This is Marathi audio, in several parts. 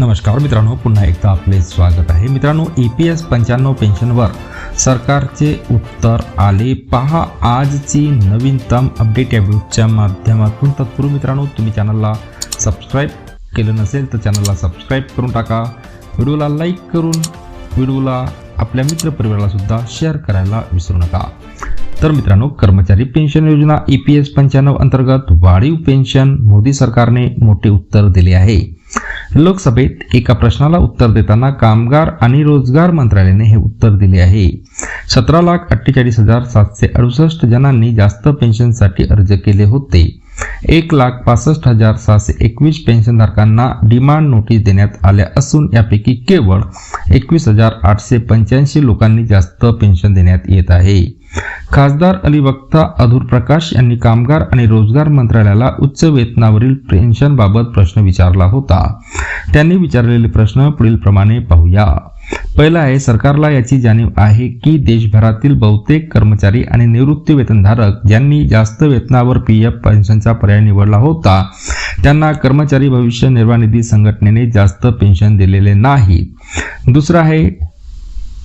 नमस्कार मित्रांनो पुन्हा एकदा आपले स्वागत आहे. मित्रांनो ई पी एस पंच्याण्णव पेन्शनवर सरकारचे उत्तर आले. पहा आजची नवीनतम अपडेट या व्हिडिओच्या माध्यमातून. तत्पूर्वी मित्रांनो तुम्ही चॅनलला सबस्क्राईब केलं नसेल तर चॅनलला सबस्क्राईब करून टाका. व्हिडिओला लाईक करून व्हिडिओला आपल्या मित्रपरिवारालासुद्धा शेअर करायला विसरू नका. तर मित्रांनो कर्मचारी पेन्शन योजना ई पी एस पंच्याण्णव अंतर्गत वाढीव पेन्शन मोदी सरकारने मोठे उत्तर दिले आहे. लोकसभेत एका प्रश्नाला उत्तर देताना कामगार आणि रोजगार मंत्रालयाने हे उत्तर दिले आहे. सतरा लाख अठ्ठेचाळीस हजार सातशे अडुसष्ट जणांनी जास्त पेन्शनसाठी अर्ज केले होते. एक लाख पासष्ट हजार सहाशे एकवीस पेन्शनधारकांना डिमांड नोटीस देण्यात आल्या असून यापैकी केवळ एकवीस हजार आठशे पंच्याऐंशी लोकांनी जास्त पेन्शन देण्यात येत आहे. खासदार अली वक्ता अधूर प्रकाश यांनी कामगार आणि रोजगार मंत्रालयाला उच्च वेतनावरील पेन्शनबाबत प्रश्न विचारला होता. त्यांनी विचारलेले प्रश्न पुढील प्रमाणे पाहूया. पहिला आहे सरकारला याची जाणीव आहे की देशभरातील बहुतेक कर्मचारी आणि निवृत्ती वेतनधारक ज्यांनी जास्त वेतनावर पी एफ पेन्शनचा पर्याय निवडला होता त्यांना कर्मचारी भविष्य निर्वाह निधी संघटनेने जास्त पेन्शन दिलेले नाही. दुसरं आहे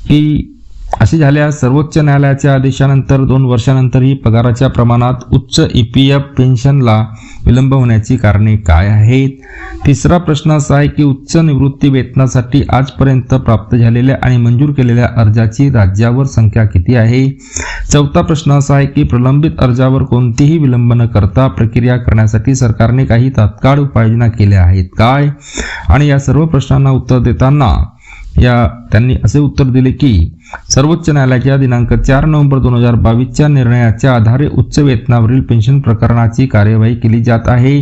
की असे झाल्यास सर्वोच्च न्यायालयाच्या आदेशानंतर दोन वर्षानंतरही पगाराच्या प्रमाणात उच्च ई पी एफ पेन्शनला विलंब होण्याची कारणे काय आहेत? तिसरा प्रश्न असा आहे की उच्च निवृत्ती वेतनासाठी आजपर्यंत प्राप्त झालेल्या आणि मंजूर केलेल्या अर्जाची राज्यावर संख्या किती आहे? चौथा प्रश्न असा आहे की प्रलंबित अर्जावर कोणतीही विलंब न करता प्रक्रिया करण्यासाठी सरकारने काही तात्काळ उपाययोजना केल्या आहेत काय? आणि या सर्व प्रश्नांना उत्तर देताना या त्यांनी असे उत्तर दिले की सर्वोच्च न्यायालयाच्या दिनांक चार नोव्हेंबर दोन हजार बावीसच्या निर्णयाच्या आधारे उच्च वेतनावरील पेन्शन प्रकरणाची कार्यवाही केली जात आहे.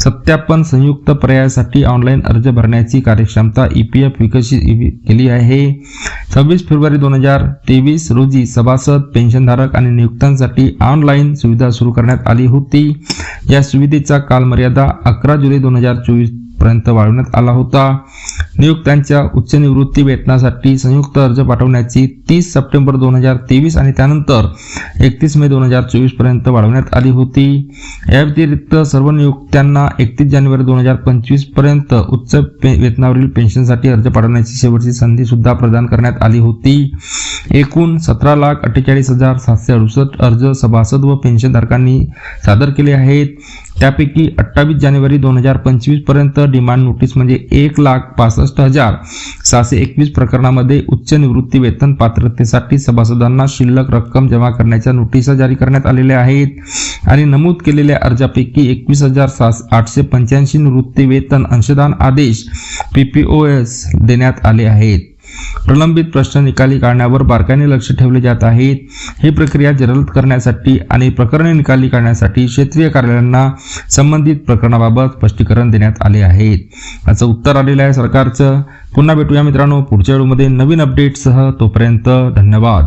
सत्यापन संयुक्त पर्यायासाठी ऑनलाईन अर्ज भरण्याची कार्यक्षमता ई पी एफ विकसित केली आहे. सव्वीस फेब्रुवारी दोन हजार तेवीस रोजी सभासद पेन्शनधारक आणि नियुक्तांसाठी ऑनलाईन सुविधा सुरू करण्यात आली होती. या सुविधेचा कालमर्यादा अकरा जुलै दोन हजार चोवीस पर्यंत वाढवण्यात आला होता. नियुक्त्यांच्या उच्च निवृत्ती वेतनासाठी संयुक्त अर्ज पाठवण्याची तीस सप्टेंबर दोन हजार तेवीस आणि त्यानंतर एकतीस मे दोन हजार चोवीसपर्यंत वाढवण्यात आली होती. या व्यतिरिक्त सर्व नियुक्त्यांना एकतीस जानेवारी दोन हजार पंचवीसपर्यंत उच्च पे वेतनावरील पेन्शनसाठी अर्ज पाठवण्याची शेवटची संधी सुद्धा प्रदान करण्यात आली होती. एकूण सतरा लाख अठ्ठेचाळीस हजार सातशे अडुसष्ट अर्ज सभासद व पेन्शनधारकांनी सादर केले आहेत. त्यापैकी अठ्ठावीस जानेवारी दोन हजार पंचवीसपर्यंत डिमांड नोटीस म्हणजे एक लाख पासष्ट हजार सहाशे एकवीस प्रकरणामध्ये उच्च निवृत्ती वेतन पात्रतेसाठी सभासदांना शिल्लक रक्कम जमा करण्याच्या नोटिसा जारी करण्यात आलेल्या आहेत. आणि नमूद केलेल्या अर्जापैकी एकवीस हजार सात आठशे पंच्याऐंशी निवृत्ती वेतन अंशदान आदेश पीपीओएस देण्यात आले आहेत. प्रलंबित प्रश्न निकाली काढण्यावर बारकाईने लक्ष ठेवले जात आहेत. ही प्रक्रिया जलद करण्यासाठी आणि प्रकरणे निकाली काढण्यासाठी क्षेत्रीय कार्यालयांना संबंधित प्रकरणाबाबत स्पष्टीकरण देण्यात आले आहेत असं उत्तर आलेलं आहे सरकारचं. पुन्हा भेटूया मित्रांनो पुढच्या व्हिडिओमध्ये नवीन अपडेटसह तोपर्यंत धन्यवाद.